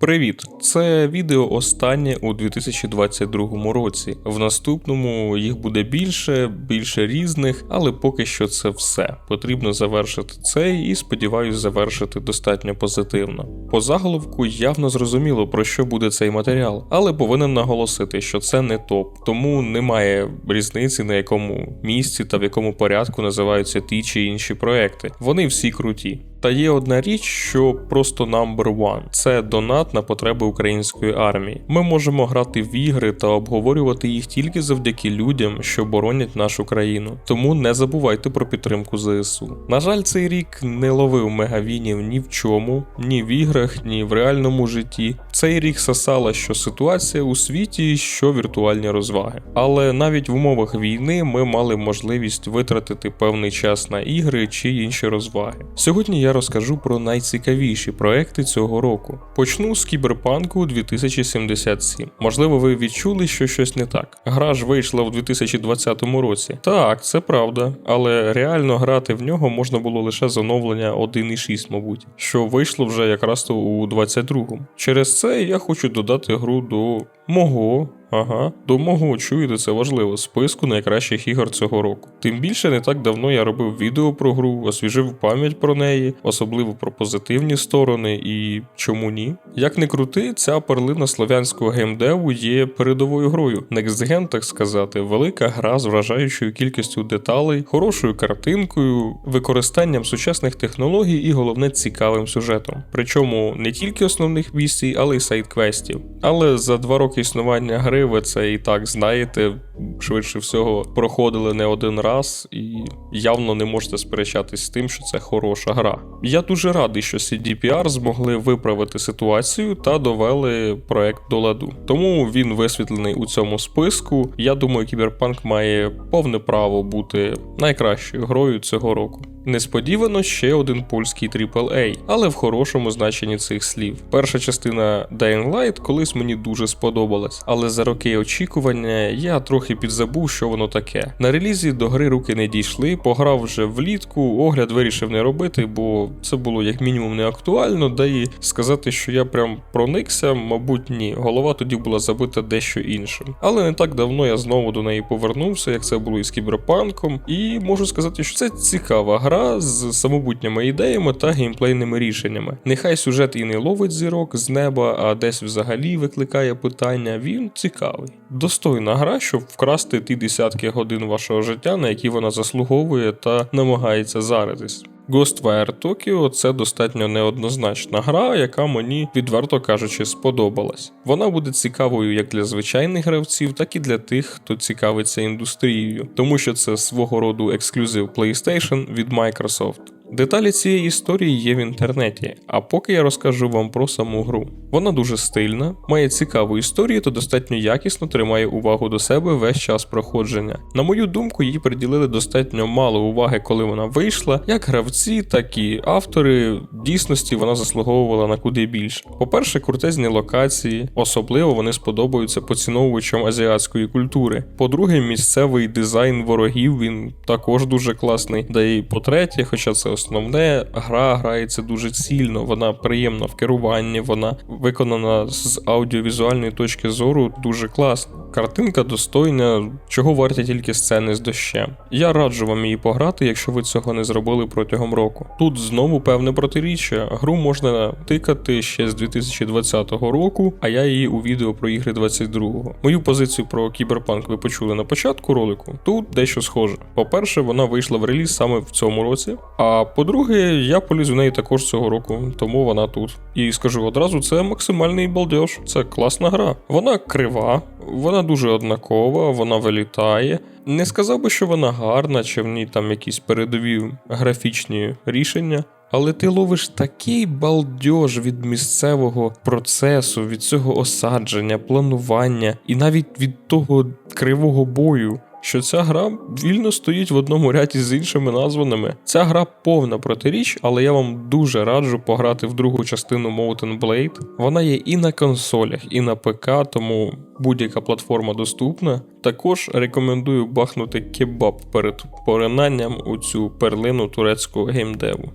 Привіт! Це відео останнє у 2022 році. В наступному їх буде більше, більше різних, але поки що це все. Потрібно завершити цей і сподіваюсь завершити достатньо позитивно. По заголовку явно зрозуміло про що буде цей матеріал, але повинен наголосити, що це не топ, тому немає різниці на якому місці та в якому порядку називаються ті чи інші проекти. Вони всі круті. Та є одна річ, що просто number one – це донат на потреби української армії. Ми можемо грати в ігри та обговорювати їх тільки завдяки людям, що боронять нашу країну. Тому не забувайте про підтримку ЗСУ. На жаль, цей рік не ловив мегавінів ні в чому, ні в іграх, ні в реальному житті. Цей рік сосала, що ситуація у світі, що віртуальні розваги. Але навіть в умовах війни ми мали можливість витратити певний час на ігри чи інші розваги. Сьогодні я розкажу про найцікавіші проекти цього року. Почну з кіберпанку 2077. Можливо, ви відчули, що щось не так. Гра ж вийшла в 2020 році. Так, це правда, але реально грати в нього можна було лише з оновлення 1.6, мабуть, що вийшло вже якраз у 22-му. Через це я хочу додати гру до мого. Ага, до мого чуєте, це важливо, списку найкращих ігор цього року. Тим більше не так давно я робив відео про гру, освіжив пам'ять про неї, особливо про позитивні сторони і чому ні. Як не крути, ця перлина слов'янського геймдеву є передовою грою. Next так сказати, велика гра з вражаючою кількістю деталей, хорошою картинкою, використанням сучасних технологій і головне цікавим сюжетом. Причому не тільки основних місій, але й сайт-квестів. Але за два роки існування гри ви це і так знаєте, швидше всього проходили не один раз, і явно не можете сперечатись з тим, що це хороша гра. Я дуже радий, що CDPR змогли виправити ситуацію та довели проект до ладу. Тому він висвітлений у цьому списку. Я думаю, Кіберпанк має повне право бути найкращою грою цього року. Несподівано ще один польський AAA, але в хорошому значенні цих слів. Перша частина Dying Light колись мені дуже сподобалась, але за роки очікування я трохи підзабув, що воно таке. На релізі до гри руки не дійшли, пограв вже влітку, огляд вирішив не робити, бо це було як мінімум не актуально, да і сказати, що я прям проникся, мабуть, ні. Голова тоді була забита дещо іншим. Але не так давно я знову до неї повернувся, як це було із кіберпанком, і можу сказати, що це цікава гра з самобутніми ідеями та геймплейними рішеннями. Нехай сюжет і не ловить зірок з неба, а десь взагалі викликає питання. Він цікавий. Достойна гра, щоб вкрасти ті десятки годин вашого життя, на які вона заслуговує та намагається заритись. Ghostwire Tokyo це достатньо неоднозначна гра, яка мені, відверто кажучи, сподобалась. Вона буде цікавою як для звичайних гравців, так і для тих, хто цікавиться індустрією, тому що це свого роду ексклюзив PlayStation від Microsoft. Деталі цієї історії є в інтернеті, а поки я розкажу вам про саму гру. Вона дуже стильна, має цікаву історію та достатньо якісно тримає увагу до себе весь час проходження. На мою думку, їй приділили достатньо мало уваги, коли вона вийшла, як гравці, так і автори. В дійсності вона заслуговувала на куди більше. По-перше, крутезні локації, особливо вони сподобаються поціновувачам азіатської культури. По-друге, місцевий дизайн ворогів він також дуже класний. Да і по-третє, хоча це основне, гра грається дуже цільно, вона приємна в керуванні, вона виконана з аудіовізуальної точки зору дуже класно. Картинка достойна, чого варті тільки сцени з дощем. Я раджу вам її пограти, якщо ви цього не зробили протягом року. Тут знову певне протиріччя. Гру можна тикати ще з 2020 року, а я її у відео про ігри 22-го. Мою позицію про кіберпанк ви почули на початку ролику. Тут дещо схоже. По-перше, вона вийшла в реліз саме в цьому році. А по-друге, я поліз в неї також цього року, тому вона тут. І скажу одразу, це максимальний балдеж. Це класна гра. Вона крива, вона дуже однакова, вона вилітає. Не сказав би, що вона гарна, чи в ній там якісь передові графічні рішення. Але ти ловиш такий балдеж від місцевого процесу, від цього осадження, планування і навіть від того кривого бою що ця гра вільно стоїть в одному ряді з іншими названими. Ця гра повна протиріч, але я вам дуже раджу пограти в другу частину Mountain Blade. Вона є і на консолях, і на ПК, тому будь-яка платформа доступна. Також рекомендую бахнути кебаб перед поринанням у цю перлину турецького геймдеву.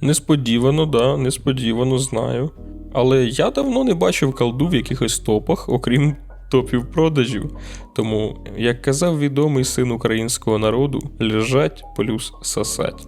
Несподівано, да, несподівано знаю. Але я давно не бачив колду в якихось топах, окрім топів продажів. Тому, як казав відомий син українського народу, лежать плюс сосать.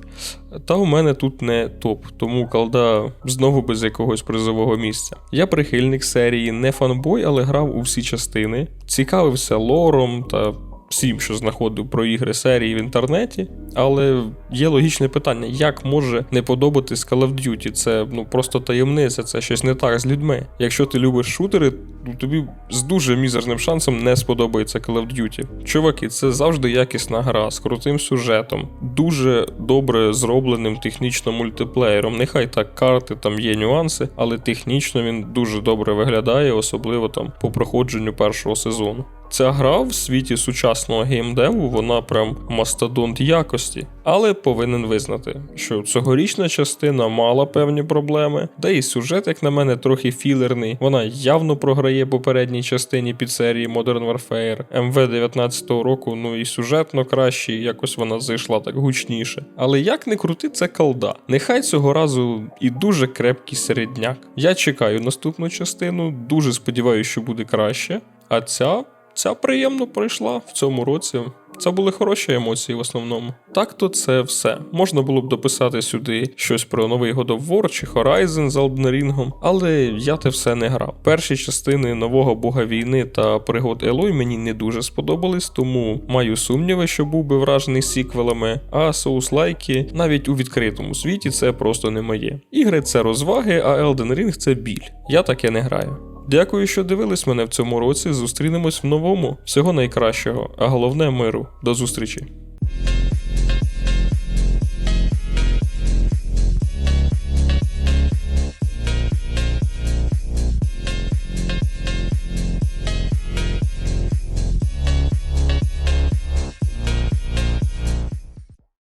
Та у мене тут не топ, тому колда знову без якогось призового місця. Я прихильник серії не фанбой, але грав у всі частини, цікавився лором та всім, що знаходив про ігри серії в інтернеті. Але є логічне питання: як може не подобатись Call of Duty? Це ну просто таємниця, це щось не так з людьми. Якщо ти любиш шутери, ну тобі з дуже мізерним шансом не сподобається Call of Duty. Чуваки, це завжди якісна гра з крутим сюжетом, дуже добре зробленим технічно мультиплеєром. Нехай так карти там є нюанси, але технічно він дуже добре виглядає, особливо там по проходженню першого сезону. Ця гра в світі сучасного геймдеву, вона прям мастодонт якості, але повинен визнати, що цьогорічна частина мала певні проблеми, да і сюжет, як на мене, трохи філерний. Вона явно програє попередній частині під серії Modern Warfare. МВ 19-го року, ну і сюжетно краще, якось вона зайшла так гучніше. Але як не крути, це колда. Нехай цього разу і дуже крепкий середняк. Я чекаю наступну частину, дуже сподіваюся, що буде краще. А ця Ця приємно пройшла в цьому році. Це були хороші емоції в основному. Так то це все. Можна було б дописати сюди щось про новий God of War чи Horizon з Elden Ring, але я те все не грав. Перші частини нового бога війни та пригод Елой мені не дуже сподобались, тому маю сумніви, що був би вражений сіквелами, а соус-лайки навіть у відкритому світі це просто не моє. Ігри це розваги, а Elden Ring це біль. Я таке не граю. Дякую, що дивились мене в цьому році. Зустрінемось в новому. Всього найкращого, а головне миру. До зустрічі!